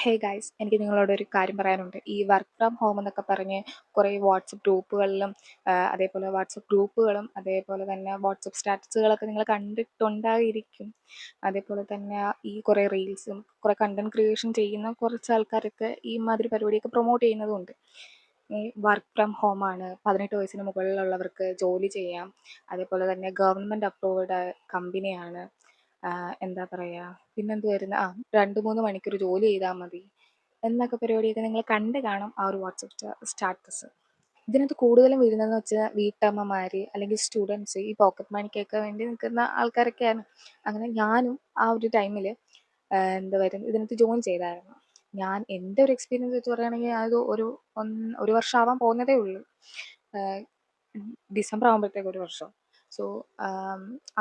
Hey guys എനിക്ക് നിങ്ങളോട് ഒരു കാര്യം പറയാനുണ്ട്. ഈ വർക്ക് ഫ്രം ഹോം എന്നൊക്കെ പറഞ്ഞ് കുറേ വാട്സപ്പ് ഗ്രൂപ്പുകളിലും അതേപോലെ വാട്സപ്പ് ഗ്രൂപ്പുകളും അതേപോലെ തന്നെ വാട്സപ്പ് സ്റ്റാറ്റസുകളൊക്കെ നിങ്ങൾ കണ്ടിട്ടുണ്ടായിരിക്കും. അതേപോലെ തന്നെ ഈ കുറേ റീൽസും കുറേ കണ്ടന്റ് ക്രിയേഷൻ ചെയ്യുന്ന കുറച്ച് ആൾക്കാരൊക്കെ ഈ മാതിരി പരിപാടിയൊക്കെ പ്രൊമോട്ട് ചെയ്യുന്നതുണ്ട്. ഈ വർക്ക് ഫ്രം ഹോം ആണ്. പതിനെട്ട് വയസ്സിന് മുകളിലുള്ളവർക്ക് ജോലി ചെയ്യാം. അതേപോലെ തന്നെ ഗവൺമെന്റ് അപ്രൂവ്ഡ് കമ്പനിയാണ് എന്താ പറയുക പിന്നെന്ത് വരുന്ന ആ രണ്ട് മൂന്ന് മണിക്കൂർ ജോലി ചെയ്താൽ മതി എന്നൊക്കെ പരിപാടിയൊക്കെ നിങ്ങൾ കണ്ട് കാണും ആ ഒരു വാട്സപ്പ് സ്റ്റാറ്റസ്. ഇതിനകത്ത് കൂടുതലും വരുന്നതെന്ന് വെച്ചാൽ വീട്ടമ്മമാർ അല്ലെങ്കിൽ സ്റ്റുഡൻസ് ഈ പോക്കറ്റ് മണിക്കൊക്കെ വേണ്ടി നിൽക്കുന്ന ആൾക്കാരൊക്കെയാണ്. അങ്ങനെ ഞാനും ആ ഒരു ടൈമിൽ എന്താ പറയുക ഇതിനകത്ത് ജോയിൻ ചെയ്തായിരുന്നു. ഞാൻ എന്റെ ഒരു എക്സ്പീരിയൻസ് വെച്ച് പറയുകയാണെങ്കിൽ അത് ഒരു ഒരു വർഷം ആവാൻ പോകുന്നതേ ഉള്ളൂ. ഡിസംബർ ആകുമ്പോഴത്തേക്ക് ഒരു വർഷം. സോ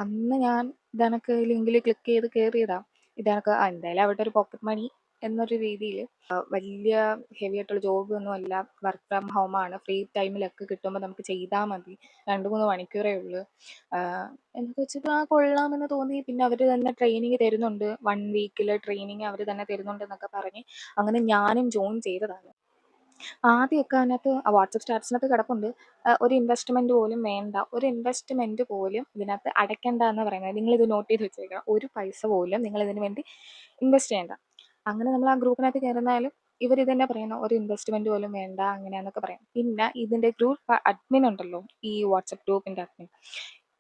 അന്ന് ഞാൻ ഇതനക്ക് ലിങ്കിൽ ക്ലിക്ക് ചെയ്ത് കയറിയതാണ് ഇതനക്ക് എന്തായാലും അവിടെ ഒരു പോക്കറ്റ് മണി എന്നൊരു രീതിയിൽ വലിയ ഹെവി ആയിട്ടുള്ള ജോബ് ഒന്നും അല്ല. വർക്ക് ഫ്രം ഹോം ആണ്. ഫ്രീ ടൈമിലൊക്കെ കിട്ടുമ്പോൾ നമുക്ക് ചെയ്താൽ മതി. രണ്ട് മൂന്ന് മണിക്കൂറേ ഉള്ളൂ. എന്നൊക്കെ വെച്ചിട്ട് ആ കൊള്ളാമെന്ന് തോന്നി. പിന്നെ അവർ തന്നെ ട്രെയിനിങ് തരുന്നുണ്ട്. വൺ വീക്കിൽ ട്രെയിനിങ് അവർ തന്നെ തരുന്നുണ്ട് എന്നൊക്കെ പറഞ്ഞ് അങ്ങനെ ഞാനും ജോയിൻ ചെയ്തതാണ്. ആദ്യമൊക്കെ അതിനകത്ത് വാട്സപ്പ് സ്റ്റാറ്റസിനകത്ത് കിടപ്പുണ്ട്. ഒരു ഇൻവെസ്റ്റ്മെന്റ് പോലും വേണ്ട. ഒരു ഇൻവെസ്റ്റ്മെന്റ് പോലും ഇതിനകത്ത് അടയ്ക്കണ്ട എന്ന് പറയുന്നത്. നിങ്ങൾ ഇത് നോട്ട് ചെയ്ത് വെച്ചേക്കണം. ഒരു പൈസ പോലും നിങ്ങൾ ഇതിന് വേണ്ടി ഇൻവെസ്റ്റ് ചെയ്യേണ്ട. അങ്ങനെ നമ്മൾ ആ ഗ്രൂപ്പിനകത്ത് കയറുന്നാലും ഇവർ ഇതന്നെ പറയുന്നു ഒരു ഇൻവെസ്റ്റ്മെന്റ് പോലും വേണ്ട അങ്ങനെയാന്നൊക്കെ പറയാം. പിന്നെ ഇതിന്റെ ഗ്രൂപ്പ് അഡ്മിൻ ഉണ്ടല്ലോ ഈ വാട്സപ്പ് ഗ്രൂപ്പിന്റെ അഡ്മിൻ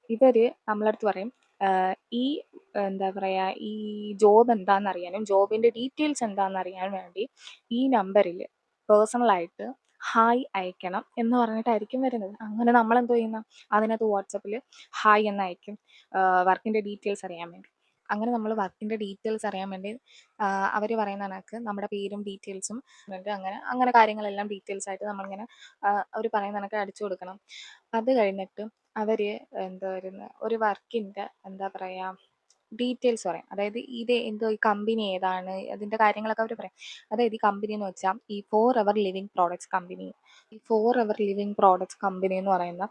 ഇവർ നമ്മളടുത്ത് പറയും ഈ എന്താ പറയാ ഈ ജോബ് എന്താണെന്ന് അറിയാനും ജോബിന്റെ ഡീറ്റെയിൽസ് എന്താണെന്ന് അറിയാൻ വേണ്ടി ഈ നമ്പറിൽ പേഴ്സണലായിട്ട് ഹായ് അയക്കണം എന്ന് പറഞ്ഞിട്ടായിരിക്കും വരുന്നത്. അങ്ങനെ നമ്മൾ എന്തോ ചെയ്യുന്ന? അതിനകത്ത് വാട്സപ്പിൽ ഹായ് എന്ന് അയക്കും വർക്കിന്റെ ഡീറ്റെയിൽസ് അറിയാൻ വേണ്ടി. അങ്ങനെ നമ്മൾ വർക്കിന്റെ ഡീറ്റെയിൽസ് അറിയാൻ വേണ്ടി അവർ പറയുന്ന കണക്ക് നമ്മുടെ പേരും ഡീറ്റെയിൽസും അങ്ങനെ അങ്ങനെ കാര്യങ്ങളെല്ലാം ഡീറ്റെയിൽസ് ആയിട്ട് നമ്മളിങ്ങനെ അവർ പറയുന്ന കണക്ക് അടിച്ചു കൊടുക്കണം. അത് കഴിഞ്ഞിട്ട് അവർ എന്താ പറയുന്നത് ഒരു വർക്കിന്റെ എന്താ പറയുക ഡീറ്റെയിൽസ് പറയും. അതായത് ഇത് എന്തോ ഈ കമ്പനി ഏതാണ് അതിന്റെ കാര്യങ്ങളൊക്കെ അവർ പറയും. അതായത് ഈ കമ്പനി എന്ന് വെച്ചാൽ ഈ for our living products company ഈ for our living products company എന്ന് പറയുന്ന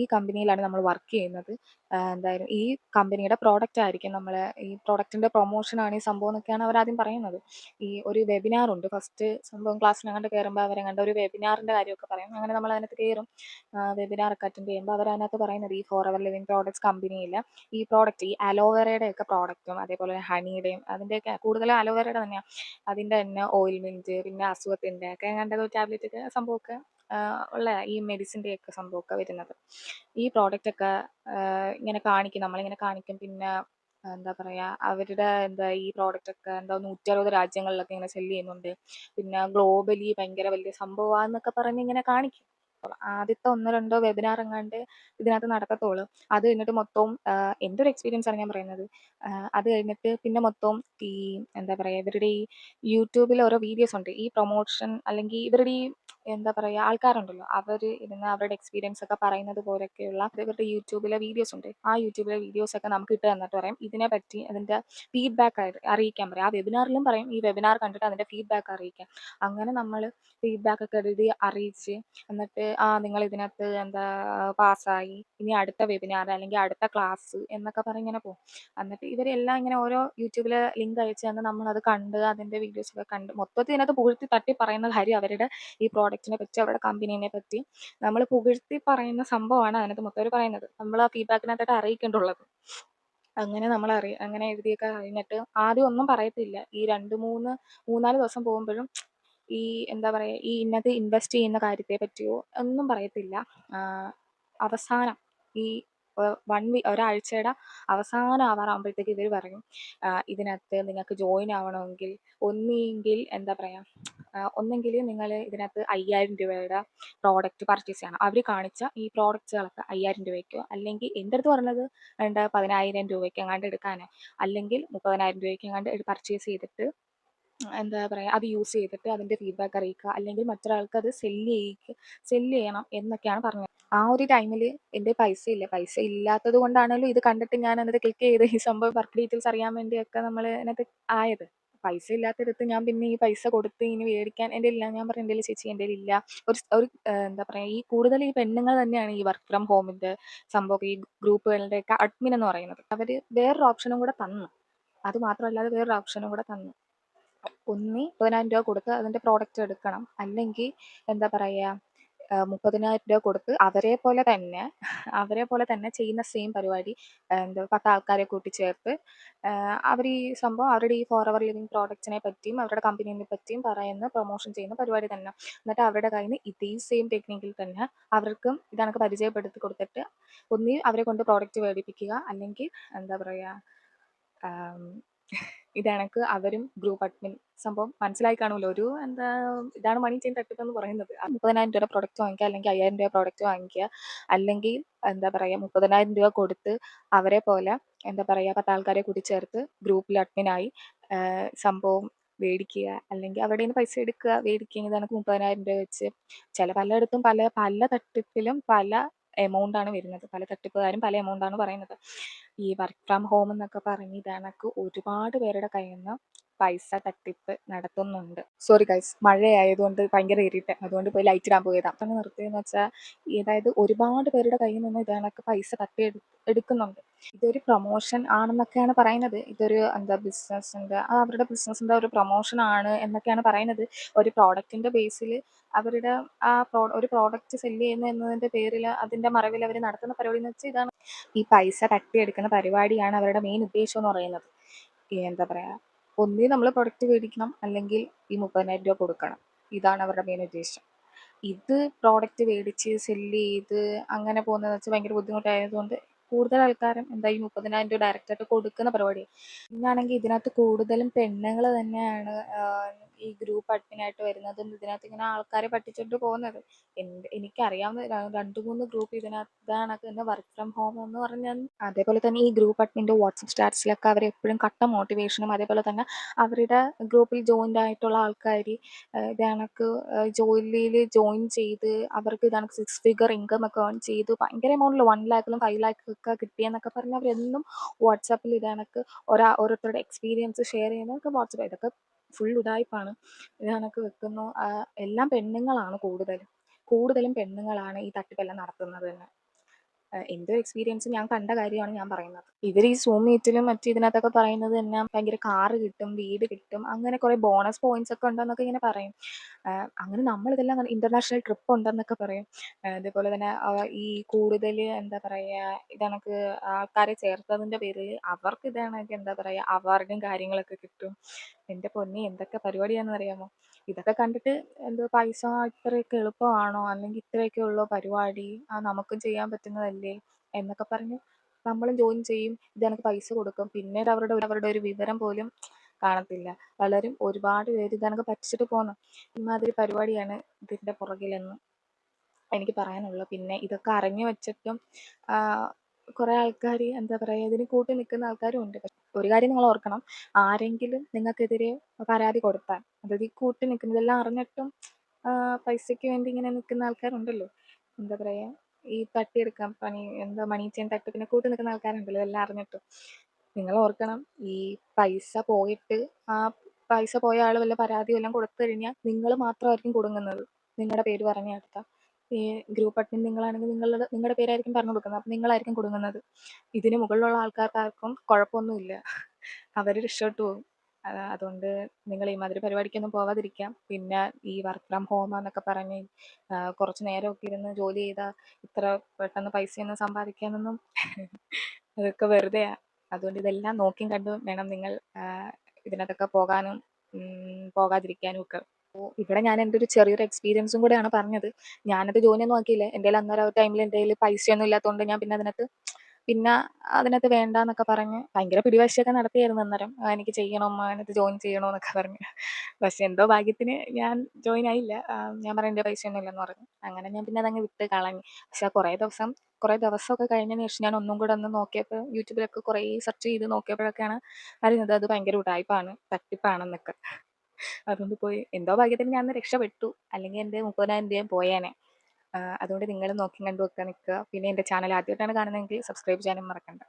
ഈ കമ്പനിയിലാണ് നമ്മൾ വർക്ക് ചെയ്യുന്നത്. എന്തായാലും ഈ കമ്പനിയുടെ പ്രോഡക്റ്റ് ആയിരിക്കും നമ്മൾ ഈ പ്രോഡക്റ്റിന്റെ പ്രൊമോഷനാണ് ഈ സംഭവം എന്നൊക്കെയാണ് അവർ ആദ്യം പറയുന്നത്. ഈ ഒരു വെബിനാർ ഉണ്ട്. ഫസ്റ്റ് സംഭവം ക്ലാസ്സിനങ്ങാണ്ട് കയറുമ്പോൾ അവരെങ്ങാണ്ട് ഒരു വെബിനാറിന്റെ കാര്യമൊക്കെ പറയും. അങ്ങനെ നമ്മൾ അതിനകത്ത് കയറും വെബിനാർ ഒക്കെ അറ്റൻഡ് ചെയ്യുമ്പോൾ അവർ അതിനകത്ത് പറയുന്നത് ഈ ഫോർ അവർ ലിവിങ് പ്രോഡക്ട്സ് കമ്പനിയിൽ ഈ പ്രോഡക്റ്റ് ഈ അലോവേറയുടെ ഒക്കെ പ്രോഡക്റ്റും അതേപോലെ ഹണിയുടെയും അതിന്റെയൊക്കെ കൂടുതലും അലോവേറയുടെ തന്നെയാണ് അതിന്റെ തന്നെ ഓയിൽമെന്റ് പിന്നെ അസുഖത്തിന്റെ ഒക്കെ അങ്ങനത്തെ ടാബ്ലറ്റ് ഒക്കെ സംഭവമൊക്കെ ഉള്ള ഈ മെഡിസിന്റെ ഒക്കെ സംഭവമൊക്കെ വരുന്നത്. ഈ പ്രോഡക്റ്റ് ഒക്കെ ഇങ്ങനെ കാണിക്കും നമ്മളിങ്ങനെ കാണിക്കും പിന്നെ എന്താ പറയുക അവരുടെ എന്താ ഈ പ്രോഡക്റ്റ് ഒക്കെ എന്താ നൂറ്ററുപത് രാജ്യങ്ങളിലൊക്കെ ഇങ്ങനെ സെൽ ചെയ്യുന്നുണ്ട്. പിന്നെ ഗ്ലോബലി ഭയങ്കര വലിയ സംഭവമാണെന്നൊക്കെ പറഞ്ഞ് ഇങ്ങനെ കാണിക്കും. ആദ്യത്തെ ഒന്നോ രണ്ടോ വെബിനാർ എങ്ങാണ്ട് ഇതിനകത്ത് നടക്കത്തുള്ളൂ. അത് കഴിഞ്ഞിട്ട് മൊത്തവും എന്റെ ഒരു എക്സ്പീരിയൻസ് ആണ് ഞാൻ പറയുന്നത്. അത് കഴിഞ്ഞിട്ട് പിന്നെ മൊത്തവും ഈ എന്താ പറയുക ഇവരുടെ ഈ യൂട്യൂബിൽ ഓരോ വീഡിയോസ് ഉണ്ട്. ഈ പ്രൊമോഷൻ അല്ലെങ്കിൽ ഇവരുടെ ഈ എന്താ പറയുക ആൾക്കാരുണ്ടല്ലോ അവർ ഇരുന്ന് അവരുടെ എക്സ്പീരിയൻസ് ഒക്കെ പറയുന്നത് പോലെയൊക്കെയുള്ള ഇവരുടെ യൂട്യൂബിലെ വീഡിയോസ് ഉണ്ട്. ആ യൂട്യൂബിലെ വീഡിയോസ് ഒക്കെ നമുക്ക് ഇട്ട് തന്നിട്ട് പറയും. ഇതിനെ പറ്റി അതിന്റെ ഫീഡ്ബാക്ക് അറിയിക്കാൻ പറയും. ആ വെബിനാറിലും പറയും ഈ വെബിനാർ കണ്ടിട്ട് അതിന്റെ ഫീഡ്ബാക്ക് അറിയിക്കാൻ അങ്ങനെ നമ്മൾ ഫീഡ്ബാക്ക് ഒക്കെ എഴുതി അറിയിച്ച് എന്നിട്ട് ആ നിങ്ങൾ ഇതിനകത്ത് എന്താ പാസ്സായി. ഇനി അടുത്ത വെബിനാർ അല്ലെങ്കിൽ അടുത്ത ക്ലാസ് എന്നൊക്കെ പറഞ്ഞ് ഇങ്ങനെ പോകും എന്നിട്ട് ഇവരെല്ലാം ഇങ്ങനെ ഓരോ യൂട്യൂബിൽ ലിങ്ക് അയച്ച് നമ്മൾ അത് കണ്ട് അതിന്റെ വീഡിയോസ് ഒക്കെ കണ്ട് മൊത്തത്തിൽ ഇതിനകത്ത് പുകഴ്ത്തി തട്ടി പറയുന്ന കാര്യം അവരുടെ ഈ പ്രോഡക്റ്റിനെ പറ്റി അവരുടെ കമ്പനീനെ പറ്റി നമ്മൾ പുകഴ്ത്തി പറയുന്ന സംഭവമാണ് അതിനകത്ത് മൊത്തം പറയുന്നത്. നമ്മൾ ആ ഫീഡ്ബാക്കിനകത്തായിട്ട് അറിയിക്കേണ്ടുള്ളത്. അങ്ങനെ നമ്മൾ അറിയ അങ്ങനെ എഴുതിയൊക്കെ കഴിഞ്ഞിട്ട് ആദ്യം ഒന്നും പറയത്തില്ല. ഈ രണ്ട് മൂന്ന് മൂന്നാൽ ദിവസം പോകുമ്പോഴും ഈ എന്താ പറയുക ഈ ഇന്നത് ഇൻവെസ്റ്റ് ചെയ്യുന്ന കാര്യത്തെ പറ്റിയോ ഒന്നും പറയത്തില്ല. അവസാനം ഈ വൺ വീ ഒരാഴ്ചയുടെ അവസാനം ആവാറാകുമ്പോഴത്തേക്ക് ഇവർ പറയും ഇതിനകത്ത് നിങ്ങൾക്ക് ജോയിൻ ആവണമെങ്കിൽ ഒന്നെങ്കിൽ എന്താ പറയുക ഒന്നെങ്കിൽ നിങ്ങൾ ഇതിനകത്ത് അയ്യായിരം രൂപയുടെ പ്രോഡക്റ്റ് പർച്ചേസ് ചെയ്യണം. അവർ കാണിച്ച ഈ പ്രോഡക്റ്റ്സുകളൊക്കെ അയ്യായിരം രൂപയ്ക്കോ അല്ലെങ്കിൽ എന്റെ അടുത്ത് പറഞ്ഞത് വേണ്ട പതിനായിരം രൂപയ്ക്ക് എങ്ങാണ്ട് എടുക്കാൻ അല്ലെങ്കിൽ മുപ്പതിനായിരം രൂപയ്ക്ക് എങ്ങാണ്ട് പർച്ചേസ് ചെയ്തിട്ട് എന്താ പറയുക അത് യൂസ് ചെയ്തിട്ട് അതിന്റെ ഫീഡ്ബാക്ക് അറിയിക്കുക. അല്ലെങ്കിൽ മറ്റൊരാൾക്ക് അത് സെല്ല് ചെയ്യിക്കുക സെല്ല് ചെയ്യണം എന്നൊക്കെയാണ് പറഞ്ഞത്. ആ ഒരു ടൈമിൽ എന്റെ പൈസ ഇല്ല? പൈസ ഇല്ലാത്തത് കൊണ്ടാണല്ലോ ഇത് കണ്ടിട്ട് ഞാൻ അതിനകത്ത് ക്ലിക്ക് ചെയ്ത് ഈ സംഭവം വർക്ക് ഡീറ്റെയിൽസ് അറിയാൻ വേണ്ടിയൊക്കെ നമ്മൾ അതിനകത്ത് ആയത്. പൈസ ഇല്ലാത്തടത്ത് ഞാൻ പിന്നെ ഈ പൈസ കൊടുത്ത് ഇനി മേടിക്കാൻ എന്റെ ഇല്ല. ഞാൻ പറഞ്ഞു എന്റെ ചേച്ചി എന്റെ ഇല്ല. ഒരു ഒരു എന്താ പറയുക ഈ കൂടുതൽ ഈ പെണ്ണുങ്ങൾ തന്നെയാണ് ഈ വർക്ക് ഫ്രം ഹോമിന്റെ സംഭവം ഈ ഗ്രൂപ്പുകളുടെയൊക്കെ അഡ്മിൻ എന്ന് പറയുന്നത്. അവർ വേറൊരു ഓപ്ഷനും കൂടെ തന്നു. അത് മാത്രമല്ലാതെ വേറൊരു ഓപ്ഷനും കൂടെ തന്നു. ഒന്നി പതിനായിരം രൂപ കൊടുത്ത് അതിന്റെ പ്രോഡക്റ്റ് എടുക്കണം. അല്ലെങ്കിൽ എന്താ പറയുക മുപ്പതിനായിരം രൂപ കൊടുത്ത് അവരെ പോലെ തന്നെ അവരെ പോലെ തന്നെ ചെയ്യുന്ന സെയിം പരിപാടി എന്താ പത്ത് ആൾക്കാരെ കൂട്ടിച്ചേർത്ത് അവർ ഈ സംഭവം അവരുടെ ഈ ഫോർ അവർ ലിവിങ് പ്രോഡക്റ്റിനെ പറ്റിയും അവരുടെ കമ്പനീനെ പറ്റിയും പറയുന്ന പ്രൊമോഷൻ ചെയ്യുന്ന പരിപാടി തന്നെ. എന്നിട്ട് അവരുടെ കയ്യിൽ നിന്ന് ഇതേ സെയിം ടെക്നിക്കിൽ തന്നെ അവർക്കും ഇതണക്ക് പരിചയപ്പെടുത്തി കൊടുത്തിട്ട് ഒന്നി അവരെ കൊണ്ട് പ്രോഡക്റ്റ് മേടിപ്പിക്കുക അല്ലെങ്കിൽ എന്താ പറയുക ഇതണക്ക് അവരും ഗ്രൂപ്പ് അഡ്മിൻ സംഭവം മനസ്സിലായി കാണുമല്ലോ ഒരു എന്താ ഇതാണ് മണി ചെയിൻ തട്ടിപ്പ് എന്ന് പറയുന്നത് മുപ്പതിനായിരം രൂപ പ്രോഡക്റ്റ് വാങ്ങിക്കുക അല്ലെങ്കിൽ അയ്യായിരം രൂപ പ്രോഡക്റ്റ് വാങ്ങിക്കുക അല്ലെങ്കിൽ എന്താ പറയുക മുപ്പതിനായിരം രൂപ കൊടുത്ത് അവരെ പോലെ എന്താ പറയുക പത്ത് ആൾക്കാരെ ചേർത്ത് ഗ്രൂപ്പിൽ അഡ്മിനായി സംഭവം മേടിക്കുക അല്ലെങ്കിൽ അവിടെ നിന്ന് പൈസ എടുക്കുക മേടിക്കുക എനിക്ക് മുപ്പതിനായിരം രൂപ വെച്ച്. ചില പലയിടത്തും പല പല തട്ടിപ്പിലും പല എമൗണ്ട് ആണ് വരുന്നത്. പല തട്ടിപ്പുകാരും പല എമൗണ്ട് ആണ് പറയുന്നത്. ഈ വർക്ക് ഫ്രം ഹോം എന്നൊക്കെ പറഞ്ഞ് ഇതണക്ക് ഒരുപാട് പേരുടെ കയ്യിൽ നിന്ന് പൈസ തട്ടിപ്പ് നടത്തുന്നുണ്ട്. സോറി ഗൈസ് മഴയായതുകൊണ്ട് ഭയങ്കര ഇരുട്ട്. അതുകൊണ്ട് പോയി ലൈറ്റ് ഇടാൻ പോയതാ. അങ്ങനെ നിർത്തിയെന്ന് വെച്ചാൽ അതായത് ഒരുപാട് പേരുടെ കയ്യിൽ നിന്ന് ഇതാണൊക്കെ പൈസ തട്ടി എടുക്കുന്നുണ്ട്. ഇതൊരു പ്രൊമോഷൻ ആണെന്നൊക്കെയാണ് പറയുന്നത്. ഇതൊരു എന്താ ബിസിനസ്സിന്റെ അവരുടെ ബിസിനസ്സിന്റെ ഒരു പ്രൊമോഷൻ ആണ് എന്നൊക്കെയാണ് പറയുന്നത്. ഒരു പ്രോഡക്റ്റിന്റെ ബേസിൽ അവരുടെ ആ പ്രോ ഒരു പ്രോഡക്റ്റ് സെല്ല് ചെയ്യുന്നു എന്നതിന്റെ പേരിൽ അതിന്റെ മറവിൽ അവർ നടത്തുന്ന പരിപാടി എന്ന് വെച്ചാൽ ഇതാണ് ഈ പൈസ തട്ടിയെടുക്കുന്ന പരിപാടിയാണ് അവരുടെ മെയിൻ ഉദ്ദേശം എന്ന് പറയുന്നത്. എന്താ പറയുക ഒന്നീ നമ്മൾ പ്രൊഡക്റ്റ് മേടിക്കണം അല്ലെങ്കിൽ ഈ മുപ്പതിനായിരം രൂപ കൊടുക്കണം. ഇതാണ് അവരുടെ മെയിൻ ഉദ്ദേശം. ഇത് പ്രോഡക്റ്റ് മേടിച്ച് സെല്ല് ചെയ്ത് അങ്ങനെ പോകുന്നതെന്ന് വെച്ചാൽ ഭയങ്കര ബുദ്ധിമുട്ടായതുകൊണ്ട് കൂടുതൽ ആൾക്കാരും എന്താ ഈ മുപ്പതിനായിരം രൂപ ഡയറക്റ്റായിട്ട് കൊടുക്കുന്ന പരിപാടിയാണ് ഇന്നാണെങ്കിൽ ഇതിനകത്ത് കൂടുതലും പെണ്ണുങ്ങൾ തന്നെയാണ് ഈ ഗ്രൂപ്പ് അഡ്മിനായിട്ട് വരുന്നതും ഇതിനകത്ത് ഇങ്ങനെ ആൾക്കാരെ പറ്റിച്ചിട്ട് പോകുന്നത്. എനിക്ക് എനിക്കറിയാവുന്ന രണ്ട് മൂന്ന് ഗ്രൂപ്പ് ഇതിനകത്ത് ഇതാണൊക്കെ തന്നെ വർക്ക് ഫ്രം ഹോം എന്ന് പറഞ്ഞാൽ അതേപോലെ തന്നെ ഈ ഗ്രൂപ്പ് അഡ്മിന്റെ വാട്സപ്പ് സ്റ്റാറ്റസിലൊക്കെ അവർ എപ്പോഴും കട്ട മോട്ടിവേഷനും അതേപോലെ തന്നെ അവരുടെ ഗ്രൂപ്പിൽ ജോയിന്റ് ആയിട്ടുള്ള ആൾക്കാർ ഇതണക്ക് ജോലിയിൽ ജോയിൻ ചെയ്ത് അവർക്ക് ഇതണക്ക് സിക്സ് ഫിഗർ ഇൻകം ഒക്കെ ഏൺ ചെയ്ത് ഭയങ്കര എമൗണ്ടിൽ വൺ ലാക്കിലും ഫൈവ് ഒക്കെ കിട്ടിയെന്നൊക്കെ പറഞ്ഞ് അവരെന്നും വാട്സാപ്പിൽ ഇതണക്ക് ഒരാ ഓരോരുത്തരുടെ എക്സ്പീരിയൻസ് ഷെയർ ചെയ്യുന്നതൊക്കെ വാട്സപ്പ്. ഇതൊക്കെ ഫുൾ ഉടായ്പാണ് ഇത് വെക്കുന്നു. എല്ലാം പെണ്ണുങ്ങളാണ് കൂടുതലും. കൂടുതലും പെണ്ണുങ്ങളാണ് ഈ തട്ടിപ്പെല്ലാം നടത്തുന്നത് തന്നെ. എന്റെ ഒരു എക്സ്പീരിയൻസ് ഞാൻ കണ്ട കാര്യമാണ് ഞാൻ പറയുന്നത്. ഇവർ ഈ സൂം മീറ്റിലും മറ്റു ഇതിനകത്തൊക്കെ പറയുന്നത് തന്നെ ഭയങ്കര കാറ് കിട്ടും വീട് കിട്ടും അങ്ങനെ കുറേ ബോണസ് പോയിന്റ്സ് ഒക്കെ ഉണ്ടെന്നൊക്കെ ഇങ്ങനെ പറയും. അങ്ങനെ നമ്മൾ നമ്മളിതെല്ലാം ഇന്റർനാഷണൽ ട്രിപ്പ് ഉണ്ടെന്നൊക്കെ പറയും. അതേപോലെ തന്നെ ഈ കൂടുതൽ എന്താ പറയുക ഇതണക്ക് ആൾക്കാരെ ചേർത്തതിന്റെ പേരിൽ അവർക്ക് ഇതണക്ക് എന്താ പറയുക അവാർഡും കാര്യങ്ങളൊക്കെ കിട്ടും. എന്റെ പൊന്നി എന്തൊക്കെ പരിപാടിയാണെന്ന് അറിയാമോ? ഇതൊക്കെ കണ്ടിട്ട് എന്തോ പൈസ ഇത്രയൊക്കെ എളുപ്പമാണോ? അല്ലെങ്കിൽ ഇത്രയൊക്കെ ഉള്ളോ പരിപാടി? ആ നമുക്കും ചെയ്യാൻ പറ്റുന്നതല്ലേ? എന്നൊക്കെ പറഞ്ഞ്. നമ്മളും ജോയിൻ ചെയ്യും. ഇത് എനിക്ക് പൈസ കൊടുക്കും. പിന്നീട് അവരുടെ അവരുടെ ഒരു വിവരം പോലും കാണത്തില്ല. പലരും ഒരുപാട് പേര് ഇതെനിക്ക് പറ്റിച്ചിട്ട് പോകുന്നു ഇമാതിരി പരിപാടിയാണ് ഇതിന്റെ പുറകിലെന്ന് എനിക്ക് പറയാനുള്ളൂ. പിന്നെ ഇതൊക്കെ അറിഞ്ഞു വെച്ചിട്ടും കുറേ ആൾക്കാർ എന്താ പറയുക ഇതിന് കൂട്ടി നിൽക്കുന്ന ആൾക്കാരും ഉണ്ട്. ഒരു കാര്യം നിങ്ങൾ ഓർക്കണം. ആരെങ്കിലും നിങ്ങൾക്കെതിരെ പരാതി കൊടുത്താൽ അതായത് ഈ കൂട്ടി നിൽക്കുന്നതെല്ലാം അറിഞ്ഞിട്ടും പൈസയ്ക്ക് വേണ്ടി ഇങ്ങനെ നിൽക്കുന്ന ആൾക്കാരുണ്ടല്ലോ. എന്താ പറയുക ഈ തട്ടിയെടുക്കാൻ പണി എന്താ മണി ചെയിൻ തട്ടിപ്പിനെ കൂട്ടി നിൽക്കുന്ന ആൾക്കാരുണ്ടല്ലോ ഇതെല്ലാം അറിഞ്ഞിട്ടും. നിങ്ങൾ ഓർക്കണം ഈ പൈസ പോയിട്ട് ആ പൈസ പോയ ആൾ വല്ല പരാതി വല്ലതും കൊടുത്തു കഴിഞ്ഞാൽ നിങ്ങൾ മാത്രമായിരിക്കും കൊടുങ്ങുന്നത്. നിങ്ങളുടെ പേര് പറഞ്ഞ അടുത്ത. ഈ ഗ്രൂപ്പ് അഡ്മിൻ നിങ്ങളാണെങ്കിൽ നിങ്ങളുടെ നിങ്ങളുടെ പേരായിരിക്കും പറഞ്ഞു കൊടുക്കുന്നത്. അപ്പം നിങ്ങളായിരിക്കും കൊടുങ്ങുന്നത്. ഇതിന് മുകളിലുള്ള ആൾക്കാർക്കാർക്കും കുഴപ്പമൊന്നുമില്ല. അവർ രക്ഷപ്പെട്ടു പോകും. അതുകൊണ്ട് നിങ്ങൾ ഈ മാതിരി പരിപാടിക്കൊന്നും പോവാതിരിക്കാം. പിന്നെ ഈ വർക്ക് ഫ്രം ഹോം എന്നൊക്കെ പറഞ്ഞ് കുറച്ച് നേരമൊക്കെ ഇരുന്ന് ജോലി ചെയ്താൽ ഇത്ര പെട്ടെന്ന് പൈസയൊന്നും സമ്പാദിക്കാനൊന്നും അതൊക്കെ വെറുതെയാ. അതുകൊണ്ട് ഇതെല്ലാം നോക്കിയും കണ്ടും വേണം നിങ്ങൾ ഇതിനകത്തൊക്കെ പോകാനും പോകാതിരിക്കാനും ഒക്കെ. ഇവിടെ ഞാൻ എന്റെ ഒരു ചെറിയൊരു എക്സ്പീരിയൻസും കൂടെയാണ് പറഞ്ഞത്. ഞാനത് ജോലിയൊന്നും നോക്കിയില്ല എന്റെ അന്നേരം ആ ടൈമിൽ എന്റെ കയ്യിൽ പൈസയൊന്നും ഇല്ലാത്തതുകൊണ്ട് ഞാൻ പിന്നെ അതിനകത്ത് പിന്നെ അതിനകത്ത് വേണ്ട എന്നൊക്കെ പറഞ്ഞ് ഭയങ്കര പിടിവാശിയൊക്കെ നടത്തിയായിരുന്നു അന്നേരം. എനിക്ക് ചെയ്യണം അതിനകത്ത് ജോയിൻ ചെയ്യണോ എന്നൊക്കെ പറഞ്ഞ്. പക്ഷെ എന്തോ ഭാഗ്യത്തിന് ഞാൻ ജോയിൻ ആയില്ല. ഞാൻ പറഞ്ഞു എന്റെ ഒന്നും ഇല്ലെന്ന് പറഞ്ഞു. അങ്ങനെ ഞാൻ പിന്നെ അതങ്ങ് വിട്ട് കളഞ്ഞു. പക്ഷെ കുറേ ദിവസം കുറേ ദിവസമൊക്കെ കഴിഞ്ഞതിന് ശേഷം ഞാൻ ഒന്നും കൂടെ ഒന്ന് നോക്കിയപ്പോൾ യൂട്യൂബിലൊക്കെ കുറേ സെർച്ച് ചെയ്ത് നോക്കിയപ്പോഴൊക്കെയാണ് അറിയുന്നത് അത് ഭയങ്കര ഉടായ്പാണ് തട്ടിപ്പാണെന്നൊക്കെ. അതുകൊണ്ട് പോയി എന്തോ ഭാഗ്യത്തിന് ഞാൻ രക്ഷപ്പെട്ടു. അല്ലെങ്കിൽ എന്റെ മുപ്പതിനായിരം രൂപയും പോയേനെ. അതുകൊണ്ട് നിങ്ങൾ നോക്കി കണ്ടു വെക്കാൻ നിൽക്കുക. പിന്നെ എന്റെ ചാനൽ ആദ്യമായിട്ടാണ് കാണുന്നതെങ്കിൽ സബ്സ്ക്രൈബ് ചെയ്യാനും മറക്കണ്ട.